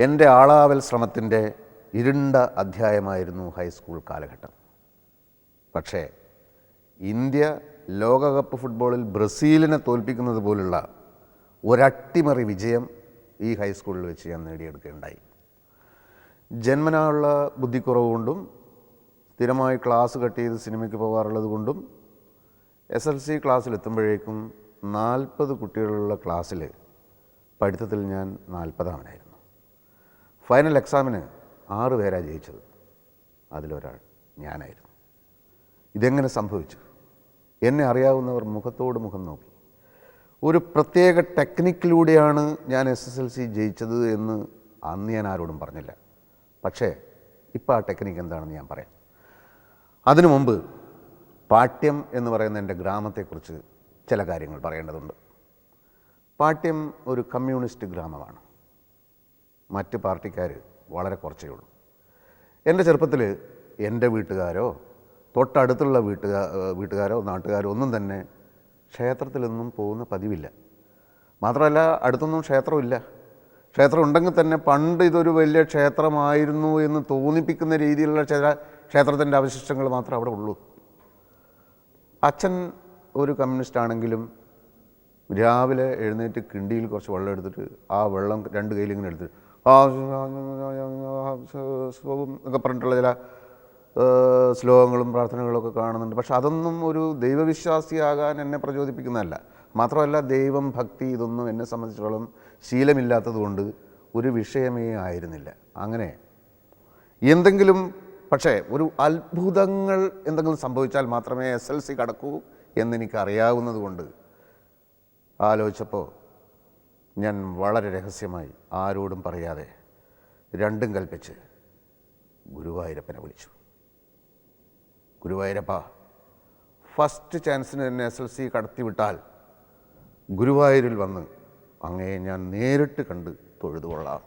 എന്റെ ആളാവൽ ശ്രമത്തിന്റെ ഇരുണ്ട അധ്യായമായിരുന്നു ഹൈസ്കൂൾ കാലഘട്ടം. പക്ഷേ ഇന്ത്യ ലോകകപ്പ് ഫുട്ബോളിൽ ബ്രസീലിനെ തോൽപ്പിക്കുന്നത് പോലുള്ള ഒരട്ടിമറി വിജയം ഈ ഹൈസ്കൂളിൽ വെച്ച് ഞാൻ നേടിയെടുക്കുകയുണ്ടായി. ജന്മനായുള്ള ബുദ്ധിക്കുറവ് കൊണ്ടും സ്ഥിരമായി ക്ലാസ് കട്ട് ചെയ്ത് സിനിമയ്ക്ക് പോകാറുള്ളത് കൊണ്ടും എസ് എൽ സി ക്ലാസ്സിലെത്തുമ്പോഴേക്കും നാൽപ്പത് കുട്ടികളുള്ള ക്ലാസ്സിൽ പഠിത്തത്തിൽ ഞാൻ നാൽപ്പതാമനായിരുന്നു ഫൈനൽ എക്സാമിന് ആറ് പേരാണ് ജയിച്ചത്. അതിലൊരാൾ ഞാനായിരുന്നു. ഇതെങ്ങനെ സംഭവിച്ചു? എന്നെ അറിയാവുന്നവർ മുഖത്തോട് മുഖം നോക്കി. ഒരു പ്രത്യേക ടെക്നിക്കിലൂടെയാണ് ഞാൻ എസ് എസ് എൽ സി ജയിച്ചത് എന്ന് അന്ന് ഞാൻ ആരോടും പറഞ്ഞില്ല. പക്ഷേ ഇപ്പോൾ ആ ടെക്നിക്ക് എന്താണെന്ന് ഞാൻ പറയാം. അതിനു മുമ്പ് പാഠ്യം എന്ന് പറയുന്ന എന്റെ ഗ്രാമത്തെക്കുറിച്ച് ചില കാര്യങ്ങൾ പറയേണ്ടതുണ്ട്. പാട്യം ഒരു കമ്മ്യൂണിസ്റ്റ് ഗ്രാമമാണ്. മറ്റ് പാർട്ടിക്കാർ വളരെ കുറച്ചേ ഉള്ളൂ. എന്റെ ചെറുപ്പത്തിൽ എന്റെ വീട്ടുകാരോ തൊട്ടടുത്തുള്ള വീട്ടുകാർ വീട്ടുകാരോ നാട്ടുകാരോ ഒന്നും തന്നെ ക്ഷേത്രത്തിലൊന്നും പോകുന്ന പതിവില്ല. മാത്രമല്ല അടുത്തൊന്നും ക്ഷേത്രമില്ല ക്ഷേത്രം ഉണ്ടെങ്കിൽ തന്നെ പണ്ട് ഇതൊരു വലിയ ക്ഷേത്രമായിരുന്നു എന്ന് തോന്നിപ്പിക്കുന്ന രീതിയിലുള്ള ചില ക്ഷേത്രത്തിന്റെ അവശിഷ്ടങ്ങൾ മാത്രമേ അവിടെ ഉള്ളൂ. അച്ഛൻ ഒരു കമ്മ്യൂണിസ്റ്റ് ആണെങ്കിലും രാവിലെ എഴുന്നേറ്റ് കിണ്ടിയിൽ കുറച്ച് വെള്ളം എടുത്തിട്ട് ആ വെള്ളം രണ്ട് കയ്യിൽ ഇങ്ങനെ എടുത്തിട്ട് എന്നൊക്കെ പറഞ്ഞിട്ടുള്ള ചില ശ്ലോകങ്ങളും പ്രാർത്ഥനകളൊക്കെ കാണുന്നുണ്ട്. പക്ഷെ അതൊന്നും ഒരു ദൈവവിശ്വാസിയാകാൻ എന്നെ പ്രചോദിപ്പിക്കുന്നതല്ല. മാത്രമല്ല ദൈവം ഭക്തി ഇതൊന്നും എന്നെ സംബന്ധിച്ചിടത്തോളം ശീലമില്ലാത്തതുകൊണ്ട് ഒരു വിഷയമേ ആയിരുന്നില്ല. അങ്ങനെ എന്തെങ്കിലും പക്ഷേ ഒരു അത്ഭുതങ്ങൾ എന്തെങ്കിലും സംഭവിച്ചാൽ മാത്രമേ എസ് എൽ സി കടക്കൂ. എന്നെനിക്ക് അറിയാവുന്നത് കൊണ്ട് ആലോചിച്ചപ്പോൾ ഞാൻ വളരെ രഹസ്യമായി ആരോടും പറയാതെ രണ്ടും കൽപ്പിച്ച് ഗുരുവായൂരപ്പനെ വിളിച്ചു. ഗുരുവായൂരപ്പ ഫസ്റ്റ് ചാൻസിന് തന്നെ എസ് എൽ സി കടത്തിവിട്ടാൽ ഗുരുവായൂരിൽ വന്ന് അങ്ങയെ ഞാൻ നേരിട്ട് കണ്ട് തൊഴുതുകൊള്ളാം.